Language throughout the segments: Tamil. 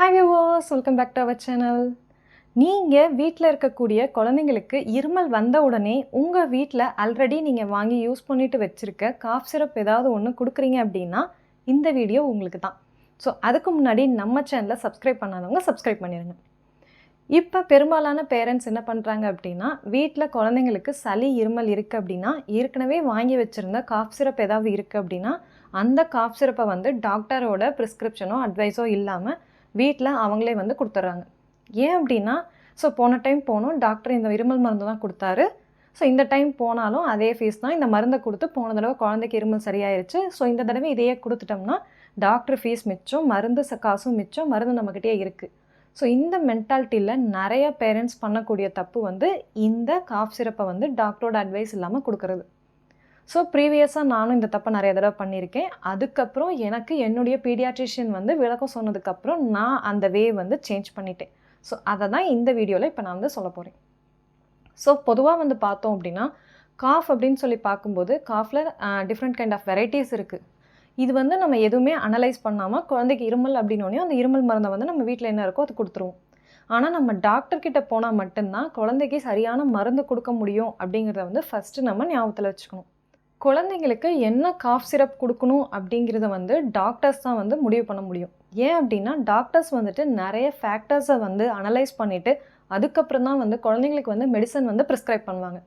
Hi viewers welcome back to our channel நீங்கள் வீட்டில் இருக்கக்கூடிய குழந்தைங்களுக்கு இருமல் வந்த உடனே உங்கள் வீட்டில் ஆல்ரெடி நீங்கள் வாங்கி யூஸ் பண்ணிட்டு வச்சுருக்க காஃப் சிரப் ஏதாவது ஒன்று கொடுக்குறீங்க அப்படின்னா இந்த வீடியோ உங்களுக்கு தான் ஸோ அதுக்கு முன்னாடி நம்ம சேனலை சப்ஸ்கிரைப் பண்ணாதவங்க சப்ஸ்கிரைப் பண்ணிடுங்க இப்போ பெரும்பாலான பேரண்ட்ஸ் என்ன பண்ணுறாங்க அப்படின்னா வீட்டில் குழந்தைங்களுக்கு சளி இருமல் இருக்குது அப்படின்னா ஏற்கனவே வாங்கி வச்சுருந்த காஃப் சிரப் ஏதாவது இருக்குது அப்படின்னா அந்த காஃப் சிரப்பை வந்து டாக்டரோட ப்ரிஸ்கிரிப்ஷனோ அட்வைஸோ இல்லாமல் வீட்டில் அவங்களே வந்து கொடுத்துட்றாங்க ஏன் அப்படின்னா ஸோ போன டைம் போனோம் டாக்டர் இந்த இருமல் மருந்து தான் கொடுத்தாரு. ஸோ இந்த டைம் போனாலும் அதே ஃபீஸ் தான். இந்த மருந்தை கொடுத்து போன தடவை குழந்தைக்கு இருமல் சரியாயிருச்சு. ஸோ இந்த தடவை இதையே கொடுத்துட்டோம்னா டாக்டர் ஃபீஸ் மிச்சம் மருந்து காசும் மிச்சம் மருந்து நம்மக்கிட்டே இருக்குது ஸோ இந்த மென்டாலிட்டியில் நிறைய பேரண்ட்ஸ் பண்ணக்கூடிய தப்பு வந்து இந்த காஃப் சிரப்பை வந்து டாக்டரோட அட்வைஸ் இல்லாமல் கொடுக்கறது. ஸோ ப்ரீவியஸாக நானும் இந்த தப்பை நிறைய தடவை பண்ணியிருக்கேன். அதுக்கப்புறம் எனக்கு என்னுடைய பீடியாட்ரிஷியன் வந்து விளக்கம் சொன்னதுக்கப்புறம் நான் அந்த வே வந்து சேஞ்ச் பண்ணிட்டேன். ஸோ அதை தான் இந்த வீடியோவில் இப்போ நான் வந்து சொல்ல போகிறேன் ஸோ பொதுவாக வந்து பார்த்தோம் அப்படின்னா காஃப் அப்படின்னு சொல்லி பார்க்கும்போது காஃபில் டிஃப்ரெண்ட் கைண்ட் ஆஃப் வெரைட்டிஸ் இருக்குது இது வந்து நம்ம எதுவுமே அனலைஸ் பண்ணாமல் குழந்தைக்கு இருமல் அப்படின்னோடனே அந்த இருமல் மருந்தை வந்து நம்ம வீட்டில் என்ன இருக்கோ அது கொடுத்துருவோம். ஆனால் நம்ம டாக்டர்கிட்ட போனால் மட்டும்தான் குழந்தைக்கு சரியான மருந்து கொடுக்க முடியும் அப்படிங்கிறத வந்து ஃபஸ்ட்டு நம்ம ஞாபகத்தில் வச்சுக்கணும். குழந்தைங்களுக்கு என்ன காஃப் சிரப் கொடுக்கணும் அப்படிங்கிறத வந்து டாக்டர்ஸ் தான் வந்து முடிவு பண்ண முடியும். ஏன் அப்படின்னா டாக்டர்ஸ் வந்துட்டு நிறைய ஃபேக்டர்ஸை வந்து அனலைஸ் பண்ணிவிட்டு அதுக்கப்புறம் தான் வந்து குழந்தைங்களுக்கு வந்து மெடிசன் வந்து ப்ரிஸ்கிரைப் பண்ணுவாங்க.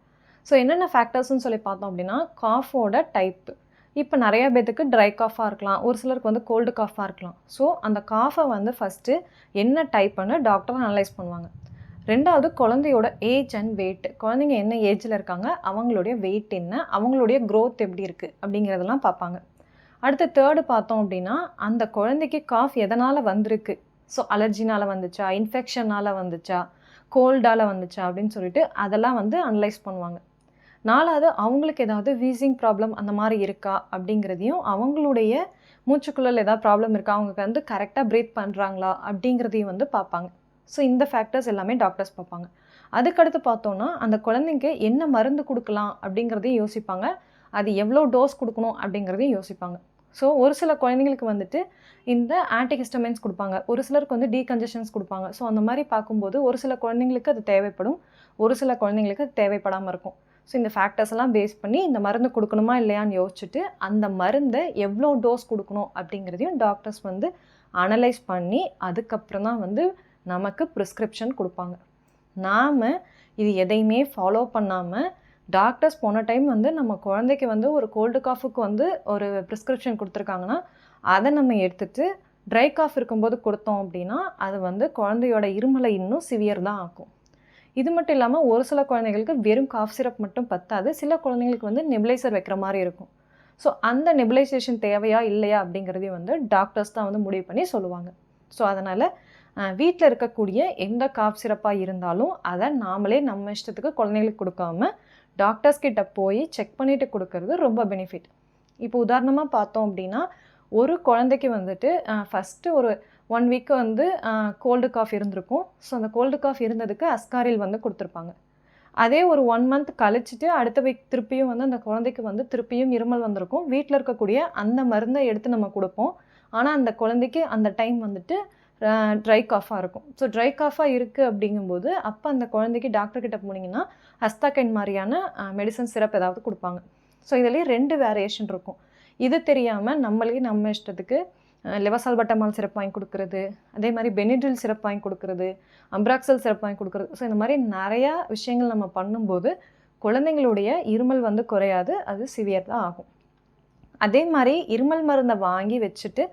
ஸோ என்னென்ன ஃபேக்டர்ஸ்னு சொல்லி பார்த்தோம் அப்படின்னா காஃபோட டைப் இப்போ நிறைய பேத்துக்கு ட்ரை காஃபாக இருக்கலாம் ஒரு சிலருக்கு வந்து கோல்டு காஃபாக இருக்கலாம். ஸோ அந்த காஃபை வந்து ஃபஸ்ட்டு என்ன டைப்னு டாக்டர் அனலைஸ் பண்ணுவாங்க. ரெண்டாவது குழந்தையோட ஏஜ் அண்ட் வெயிட் குழந்தைங்க என்ன ஏஜில் இருக்காங்க? அவங்களுடைய வெயிட் என்ன? அவங்களுடைய க்ரோத் எப்படி இருக்குது அப்படிங்கிறதெல்லாம் பார்ப்பாங்க. அடுத்து தேர்டு பார்த்தோம் அப்படின்னா அந்த குழந்தைக்கு காஃப் எதனால் வந்திருக்கு? ஸோ அலர்ஜினால் வந்துச்சா? இன்ஃபெக்ஷனால் வந்துச்சா? கோல்டால் வந்துச்சா? அப்படின்னு சொல்லிட்டு அதெல்லாம் வந்து அனலைஸ் பண்ணுவாங்க. நாலாவது அவங்களுக்கு ஏதாவது வீசிங் ப்ராப்ளம் அந்த மாதிரி இருக்கா? அப்படிங்கிறதையும் அவங்களுடைய மூச்சுக்குள்ளல் ஏதாவது ப்ராப்ளம் இருக்கா? அவங்க வந்து கரெக்டாக ப்ரீத் பண்ணுறாங்களா அப்படிங்கிறதையும் வந்து பார்ப்பாங்க. ஸோ இந்த ஃபேக்டர்ஸ் எல்லாமே டாக்டர்ஸ் பார்ப்பாங்க. அதுக்கடுத்து பார்த்தோன்னா அந்த குழந்தைங்க என்ன மருந்து கொடுக்கலாம் அப்படிங்கிறதையும் யோசிப்பாங்க. அது எவ்வளோ டோஸ் கொடுக்கணும் அப்படிங்கிறதையும் யோசிப்பாங்க. ஸோ ஒரு சில குழந்தைங்களுக்கு வந்துட்டு இந்த ஆன்டிஹிஸ்டமைன்ஸ் கொடுப்பாங்க. ஒரு சிலருக்கு வந்து டீகன்ஜஷன்ஸ் கொடுப்பாங்க. ஸோ அந்த மாதிரி பார்க்கும்போது ஒரு சில குழந்தைங்களுக்கு அது தேவைப்படும். ஒரு சில குழந்தைங்களுக்கு அது தேவைப்படாமல் இருக்கும். ஸோ இந்த ஃபேக்டர்ஸ் எல்லாம் பேஸ் பண்ணி இந்த மருந்து கொடுக்கணுமா இல்லையான்னு யோசிச்சுட்டு அந்த மருந்தை எவ்வளோ டோஸ் கொடுக்கணும் அப்படிங்கிறதையும் டாக்டர்ஸ் வந்து அனலைஸ் பண்ணி அதுக்கப்புறம் தான் வந்து நமக்கு ப்ரிஸ்கிரிப்ஷன் கொடுப்பாங்க. நாம் இது எதையுமே ஃபாலோ பண்ணாமல் டாக்டர்ஸ் போன டைம் வந்து நம்ம குழந்தைக்கு வந்து ஒரு கோல்டு காஃபுக்கு வந்து ஒரு ப்ரிஸ்கிரிப்ஷன் கொடுத்துருக்காங்கன்னா அதை நம்ம எடுத்துட்டு ட்ரை காஃப் இருக்கும்போது கொடுத்தோம் அப்படின்னா அது வந்து குழந்தையோட இருமலை இன்னும் சிவியர் தான் ஆகும் இது மட்டும் இல்லாமல் ஒரு சில குழந்தைங்களுக்கு வெறும் காஃப் சிரப் மட்டும் பத்தாது சில குழந்தைங்களுக்கு வந்து நெபிலைசர் வைக்கிற மாதிரி இருக்கும். ஸோ அந்த நெபிலைசேஷன் தேவையா இல்லையா அப்படிங்கிறதையும் வந்து டாக்டர்ஸ் தான் வந்து முடிவு பண்ணி சொல்லுவாங்க. ஸோ அதனால் வீட்டில் இருக்கக்கூடிய எந்த காஃப் சிரப்பாக இருந்தாலும் அதை நாமளே நம்ம இஷ்டத்துக்கு குழந்தைங்களுக்கு கொடுக்காம டாக்டர்ஸ் கிட்ட போய் செக் பண்ணிட்டு கொடுக்கறது ரொம்ப பெனிஃபிட் இப்போ உதாரணமாக பார்த்தோம் அப்படின்னா ஒரு குழந்தைக்கு வந்துட்டு ஃபஸ்ட்டு ஒரு ஒன் வீக் வந்து கோல்டு காஃப் இருந்திருக்கும். ஸோ அந்த கோல்டு காஃப் இருந்ததுக்கு அஸ்காரில் வந்து கொடுத்துருப்பாங்க. அதே ஒரு ஒன் மந்த் கழிச்சிட்டு அடுத்த வீக் திருப்பியும் வந்து அந்த குழந்தைக்கு வந்து திருப்பியும் இருமல் வந்திருக்கும். வீட்டில் இருக்கக்கூடிய அந்த மருந்தை எடுத்து நம்ம கொடுப்போம். ஆனால் அந்த குழந்தைக்கு அந்த டைம் வந்துட்டு ட்ரை காஃபாக இருக்கும். ஸோ ட்ரை காஃபாக இருக்குது அப்படிங்கும்போது அப்போ அந்த குழந்தைக்கு டாக்டர்கிட்ட போனீங்கன்னா ஹஸ்தாக்கைன் மாதிரியான மெடிசன் சிரப் ஏதாவது கொடுப்பாங்க. ஸோ இதுலேயே ரெண்டு வேரியேஷன் இருக்கும். இது தெரியாமல் நம்மளே நம்ம இஷ்டத்துக்கு லெவசால்பட்டமால் சிறப்பு வாங்கி கொடுக்குறது அதே மாதிரி பெனிட்ரில் சிறப்பு வாங்கி கொடுக்குறது அம்ப்ராக்சல் சிறப்பு வாங்கி கொடுக்குறது. ஸோ இந்த மாதிரி நிறையா விஷயங்கள் நம்ம பண்ணும்போது குழந்தைங்களுடைய இருமல் வந்து குறையாது அது சிவியர் தான் ஆகும். அதே மாதிரி இருமல் மருந்தை வாங்கி வச்சுட்டு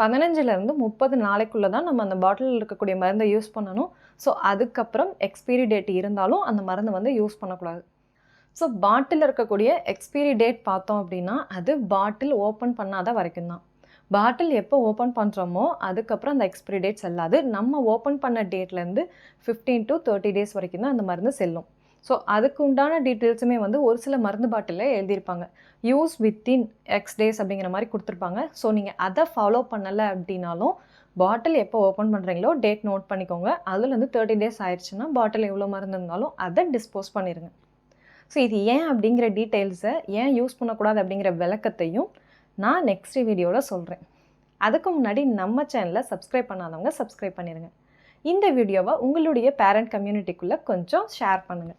பதினஞ்சுலேருந்து முப்பது நாளைக்குள்ளே தான் நம்ம அந்த பாட்டிலில் இருக்கக்கூடிய மருந்தை யூஸ் பண்ணணும். ஸோ அதுக்கப்புறம் எக்ஸ்பீரி டேட் இருந்தாலும் அந்த மருந்தை வந்து யூஸ் பண்ணக்கூடாது. ஸோ பாட்டில் இருக்கக்கூடிய எக்ஸ்பீரி டேட் பார்த்தோம் அப்படின்னா அது பாட்டில் ஓப்பன் பண்ணாத வரைக்கும் தான். பாட்டில் எப்போ ஓப்பன் பண்ணுறோமோ அதுக்கப்புறம் அந்த எக்ஸ்பிரி டேட் செல்லாது. நம்ம ஓப்பன் பண்ண டேட்லேருந்து ஃபிஃப்டீன் டு தேர்ட்டி டேஸ் வரைக்கும் தான் அந்த மருந்து செல்லும். ஸோ அதுக்கு உண்டான டீட்டெயில்ஸுமே வந்து ஒரு சில மருந்து பாட்டிலில் எழுதியிருப்பாங்க. யூஸ் வித்தின் எக்ஸ் டேஸ் அப்படிங்கிற மாதிரி கொடுத்துருப்பாங்க. ஸோ நீங்கள் அதை ஃபாலோ பண்ணலை அப்படின்னாலும் பாட்டில் எப்போ ஓப்பன் பண்ணுறீங்களோ டேட் நோட் பண்ணிக்கோங்க. அதுலேருந்து தேர்ட்டி டேஸ் ஆயிடுச்சுன்னா பாட்டில் எவ்வளோ மருந்து இருந்தாலும் அதை டிஸ்போஸ் பண்ணிடுங்க ஸோ இது ஏன் அப்படிங்கிற டீட்டெயில்ஸை ஏன் யூஸ் பண்ணக்கூடாது அப்படிங்கிற விளக்கத்தையும் நான் நெக்ஸ்ட் வீடியோவில் சொல்கிறேன் அதுக்கு முன்னாடி நம்ம சேனலை சப்ஸ்கிரைப் பண்ணாதவங்க சப்ஸ்கிரைப் பண்ணிடுங்க இந்த வீடியோவை உங்களுடைய பேரண்ட் கம்யூனிட்டிக்குள்ளே கொஞ்சம் ஷேர் பண்ணுங்கள்